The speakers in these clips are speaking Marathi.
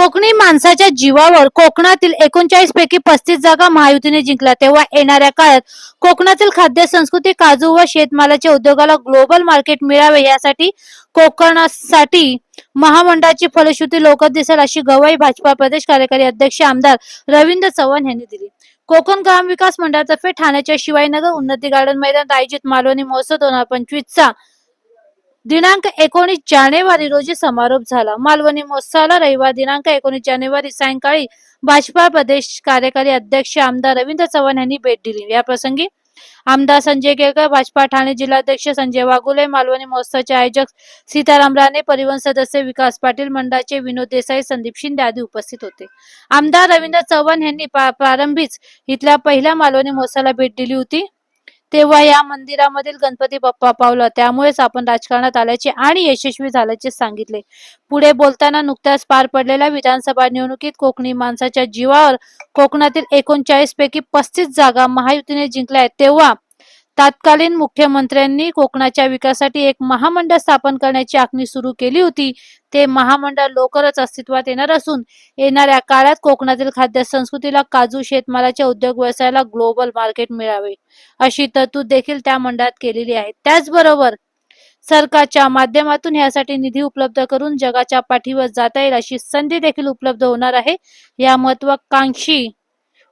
कोकणी माणसाच्या जीवावर कोकणातील एकोणचाळीस पैकी पस्तीस जागा महायुतीने जिंकल्या. तेव्हा येणाऱ्या काळात कोकणातील खाद्य संस्कृती काजू व शेतमालाच्या उद्योगाला ग्लोबल मार्केट मिळावे यासाठी कोकणासाठी महामंडळाची फलश्रुती लवकर दिसेल अशी गवाई भाजपा प्रदेश कार्यकारी अध्यक्ष आमदार रवींद्र चव्हाण यांनी दिली. कोकण ग्राम विकास मंडळातर्फे ठाण्याच्या शिवाजीनगर उन्नती गार्डन मैदानात आयोजित मालवणी महोत्सव दोन हजार पंचवीसचा दिनांक एकोणीस जानेवारी रोजी समारोप झाला. मालवणी महोत्सवाला रविवार दिनांक एकोणीस जानेवारी सायंकाळी भाजपा प्रदेश कार्यकारी अध्यक्ष आमदार रवींद्र चव्हाण यांनी भेट दिली. या प्रसंगी आमदार संजय केळकर भाजपा ठाणे जिल्हाध्यक्ष संजय वाघुले मालवणी महोत्सवाचे आयोजक सीताराम राणे परिवहन सदस्य विकास पाटील मंडळाचे विनोद देसाई संदीप शिंदे आदी उपस्थित होते. आमदार रवींद्र चव्हाण यांनी प्रारंभीच इथल्या पहिल्या मालवणी महोत्सवाला भेट दिली होती. तेव्हा या मंदिरामधील गणपती बाप्पा पावला. त्यामुळेच आपण राजकारणात आल्याचे आणि यशस्वी झाल्याचे सांगितले. पुढे बोलताना नुकत्याच पार पडलेल्या विधानसभा निवडणुकीत कोकणी माणसाच्या जीवावर कोकणातील एकोणचाळीस पैकी पस्तीस जागा महायुतीने जिंकल्या आहेत. तेव्हा तत्कालीन मुख्यमंत्र्यांनी कोकणाच्या विकासासाठी एक महामंडळ स्थापन करण्याची आखणी सुरू केली होती. ते महामंडळ लवकरच अस्तित्वात येणार असून येणाऱ्या काळात कोकणातील खाद्य संस्कृतीला काजू शेतमालाच्या उद्योग व्यवसायाला ग्लोबल मार्केट मिळावे अशी तरतूद देखील त्या मंडळात केलेली आहे. त्याचबरोबर सरकारच्या माध्यमातून यासाठी निधी उपलब्ध करून जगाच्या पाठीवर जाता येईल अशी संधी देखील उपलब्ध होणार आहे. या महत्वाकांक्षी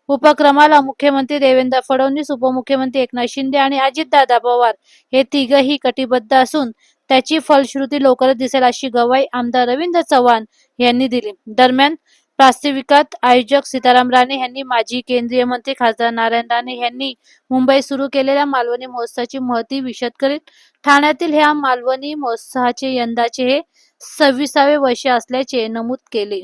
उपक्रमाला मुख्यमंत्री देवेंद्र फडणवीस उपमुख्यमंत्री एकनाथ शिंदे आणि अजितदादा पवार हे तिघही कटिबद्ध असून त्याची फलश्रुती लवकरच दिसेल अशी गवाही आमदार रवींद्र चव्हाण यांनी दिली. दरम्यान प्रास्ताविकात आयोजक सीताराम राणे यांनी माजी केंद्रीय मंत्री खासदार नारायण राणे यांनी मुंबईत सुरू केलेल्या मालवणी महोत्सवाची महती विशद करीत ठाण्यातील ह्या मालवणी महोत्सवाचे यंदाचे हे सव्वीसावे वर्ष असल्याचे नमूद केले.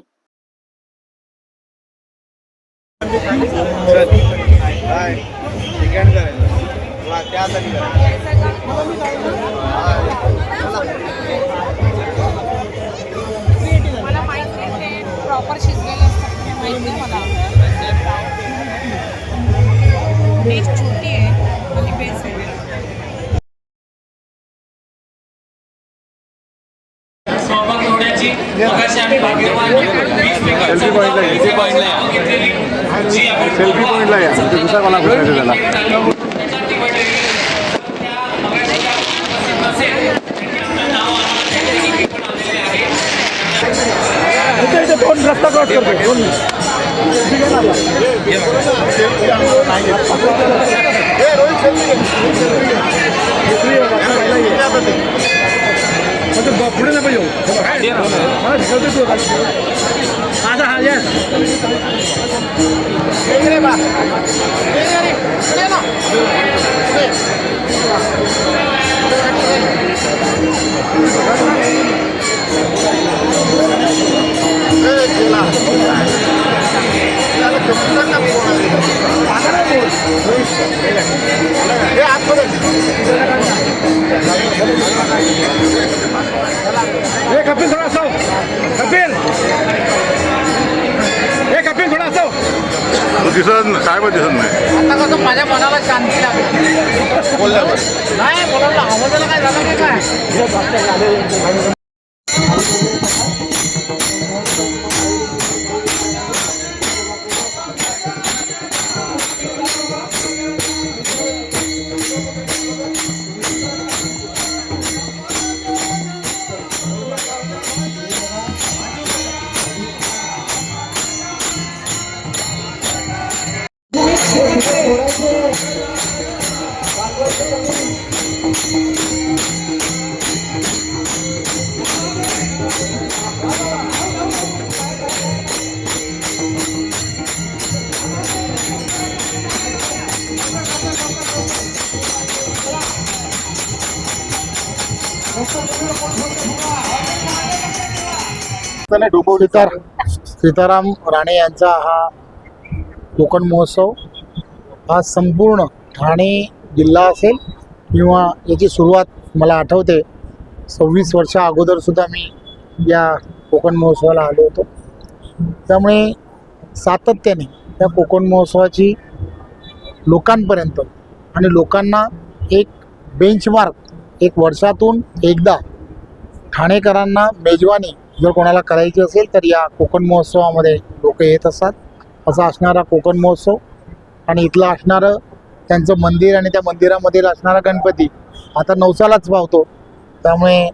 त्या प्रॉपर शिजलेलं असतं माहीत नाही मला. टेस्ट छोटी आहे आणि बेस आहे. सहभाग मगाशी आम्ही भाग्यवान वीस. सेल्फी पॉईंटला घेतलेली जी आपण सेल्फी पॉईंटला या दुसरा त्याला. त्या मगाशी ज्या उपस्थित नसेल, त्यांनी आपलं नाव आम्हाला द्यायला इथे पण आलेले कपिल थोडा असो कपिल हे कपिल थोडा असो तो दिसत नाही साहेब दिसत नाही. आता कसं माझ्या मनाला शांती लागली. नाही बोलायला आवाजाला काय झालं की काय सीतार सीताराम राणे यांचा हा कोकण महोत्सव. हा संपूर्ण ठाणे जिल्हा असेल किंवा याची सुरुवात मला आठवते. सव्वीस वर्षा अगोदर सुद्धा मी या कोकण महोत्सवाला आलो होतो. त्यामुळे सातत्याने त्या कोकण महोत्सवाची लोकांपर्यंत आणि लोकांना एक बेंचमार्क एक वर्षातून एकदा ठाणेकरांना मेजवानी जर कोणाला करायची असेल तर या कोकण महोत्सवामध्ये लोक येत असतात. असा असणारा कोकण महोत्सव आणि इथलं असणारं त्यांचं मंदिर आणि त्या मंदिरामधील असणारा गणपती आता नवसालाच पावतो त्यामुळे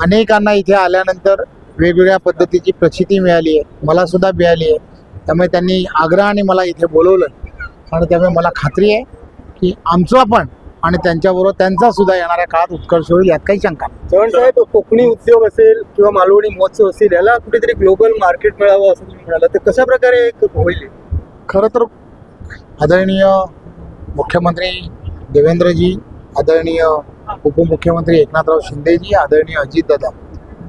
अनेकांना इथे आल्यानंतर वेगवेगळ्या पद्धतीची प्रचिती मिळाली आहे. मला सुद्धा मिळाली आहे. त्यामुळे त्यांनी आग्रहाने मला इथे बोलवलं. आणि त्यामुळे मला खात्री आहे की आमचं पण आणि त्यांच्याबरोबर त्यांचा सुद्धा येणाऱ्या काळात उत्कर्ष होईल यात काही शंका नाही. चव्हाण साहेब कोकणी उद्योग असेल किंवा मालवणी महोत्सव असेल याला कुठेतरी ग्लोबल मार्केट मिळावं असं तुम्ही म्हणाला तर कशा प्रकारे होईल? खरं तर आदरणीय मुख्यमंत्री देवेंद्रजी आदरणीय उपमुख्यमंत्री एकनाथराव शिंदेजी आदरणीय अजितदादा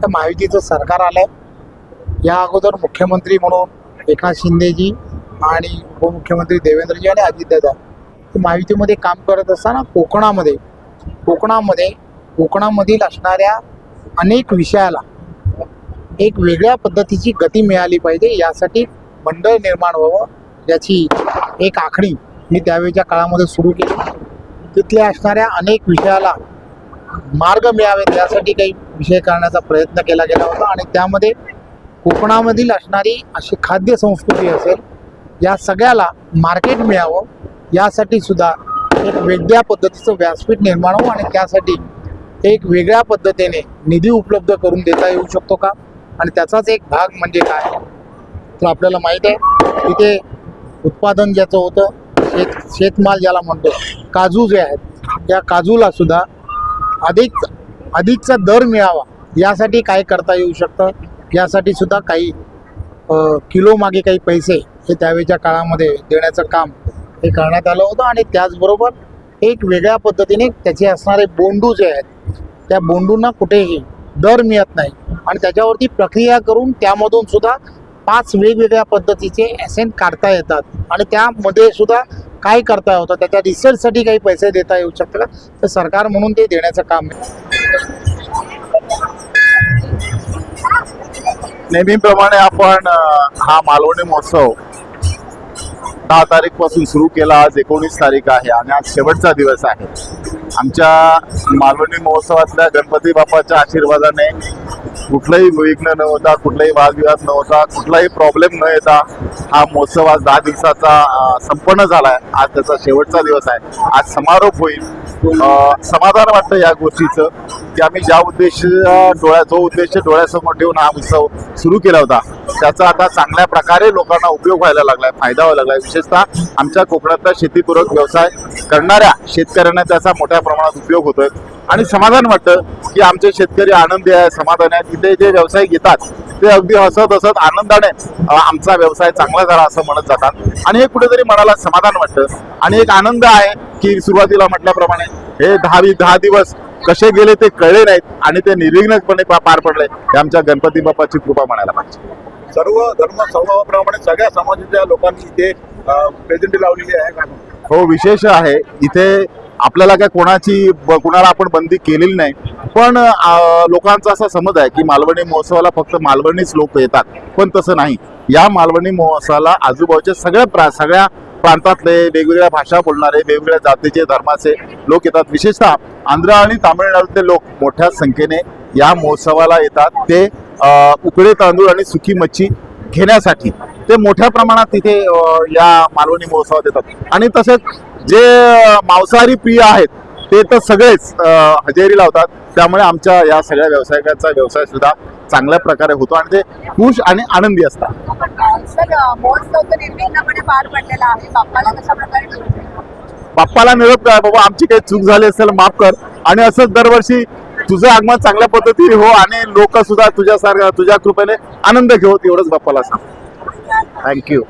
तर महायुतीचं सरकार आलं आहे या अगोदर मुख्यमंत्री म्हणून एकनाथ शिंदेजी आणि उपमुख्यमंत्री देवेंद्रजी आणि अजितदादा ते महायुतीमध्ये काम करत असताना कोकणामध्ये कोकणामध्ये कोकणामधील असणाऱ्या अनेक विषयाला एक वेगळ्या पद्धतीची गती मिळाली पाहिजे. यासाठी मंडळ निर्माण व्हावं याची एक आखणी मी त्यावेळच्या काळामध्ये सुरू केली. तिथल्या असणाऱ्या अनेक विषयाला मार्ग मिळावेत यासाठी काही विषय करण्याचा प्रयत्न केला गेला होता. आणि त्यामध्ये कोकणामधील असणारी अशी खाद्य संस्कृती असेल या सगळ्याला मार्केट मिळावं यासाठी सुद्धा एक वेगळ्या पद्धतीचं व्यासपीठ निर्माण व्हावं आणि त्यासाठी एक वेगळ्या पद्धतीने निधी उपलब्ध करून देता येऊ शकतो का? आणि त्याचाच एक भाग म्हणजे काय? तर आपल्याला माहीत आहे तिथे उत्पादन ज्याचं होतं शेत शेतमाल ज्याला म्हणतो काजू जे आहेत त्या काजूला सुद्धा अधिक अधिकचा दर मिळावा यासाठी काय करता येऊ शकतं? यासाठी सुद्धा काही किलोमागे किलो मागे काही पैसे हे त्यावेळच्या काळामध्ये देण्याचं काम हे करण्यात आलं होतं आणि त्याचबरोबर एक वेगळ्या पद्धतीने त्याचे असणारे बोंडू जे आहेत त्या बोंडूंना कुठेही दर मिळत नाही. आणि त्याच्यावरती प्रक्रिया करून त्यामधून सुद्धा पाच वेगवेगळ्या पद्धतीचे ॲसेंट काढता येतात. आणि त्यामध्ये सुद्धा काय करता होतं त्याच्या रिसर्चसाठी काही पैसे देता येऊ शकतात. का तर सरकार म्हणून ते देण्याचं काम आहे. नेहमीप्रमाणे आपण हा मालवणी महोत्सव दहा तारीखपासून सुरू केला आज एकोणीस तारीख आहे आणि आज शेवटचा दिवस आहे. आमच्या मालवणी महोत्सवातल्या गणपती बाप्पाच्या आशीर्वादाने कुठलंही विघ्न न होता कुठलाही वादविवाद न होता कुठलाही प्रॉब्लेम न येता हा महोत्सव आज दहा दिवसाचा संपन्न झाला आहे आज त्याचा शेवटचा दिवस आहे. आज समारोप होईल. समाधान वाटतं या गोष्टीचं. की आम्ही ज्या उद्देश डोळ्या जो उद्देश डोळ्यासमोर ठेवून हा उत्सव सुरू केला होता त्याचा आता चांगल्या प्रकारे लोकांना उपयोग व्हायला लागलाय फायदा व्हायला लागलाय. विशेषतः आमच्या कोकणातला शेतीपूरक व्यवसाय करणाऱ्या शेतकऱ्यांना त्याचा मोठ्या प्रमाणात उपयोग होतोय. आणि समाधान वाटतं की आमचे शेतकरी आनंदी आहे समाधान आहे. तिथे जे व्यवसाय घेतात ते अगदी हसत हसत आनंदाने आमचा व्यवसाय चांगला झाला असं म्हणत जातात. आणि हे कुठेतरी मनाला समाधान वाटतं. आणि एक आनंद आहे की सुरुवातीला म्हटल्याप्रमाणे हे दहावी दहा दिवस कसे गेले ते कळले नाहीत आणि ते निर्विघ्नपणे पार पडले हे आमच्या गणपती बाप्पाची कृपा म्हणायला पाहिजे. सर्व धर्म समभावाप्रमाणे सगळ्या समाजाच्या लोकांनी इथे प्रेझेंटी लावलेली आहे. हो विशेष आहे. इथे आपल्याला काय कोणाची कुणाला आपण बंदी केलेली नाही. पण लोकांचा असा समज आहे की मालवणी महोत्सवाला फक्त मालवणीच लोक येतात. पण तसं नाही. या मालवणी महोत्सवाला आजूबाजूच्या सगळ्या प्रा सगळ्या प्रांतातले वेगवेगळ्या भाषा बोलणारे वेगवेगळ्या जातीचे धर्माचे लोक येतात. विशेषतः आंध्र आणि तामिळनाडूतले लोक मोठ्या संख्येने या महोत्सवाला येतात. ते उकडे तांदूळ आणि सुकी मच्छी घेण्यासाठी. ते मोठ्या प्रमाणात तिथे या मालवणी महोत्सवात येतात. आणि तसेच जे मांसाहारी प्रिय आहेत ते तर सगळेच हजेरी लावतात. त्यामुळे आमच्या या सगळ्या व्यावसायिकांचा व्यवसाय सुद्धा चांगल्या प्रकारे होतो आणि ते खुश आणि आनंदी असतात. बाप्पाला निरोप काय बाबा आमची काही चूक झाली असेल माफ कर. आणि असंच दरवर्षी तुझं आगमन चांगल्या पद्धतीने हो आणि लोक सुद्धा तुझ्यासारख्या तुझ्या कृपेने आनंद घेऊ एवढंच बाप्पाला सांग थँक्यू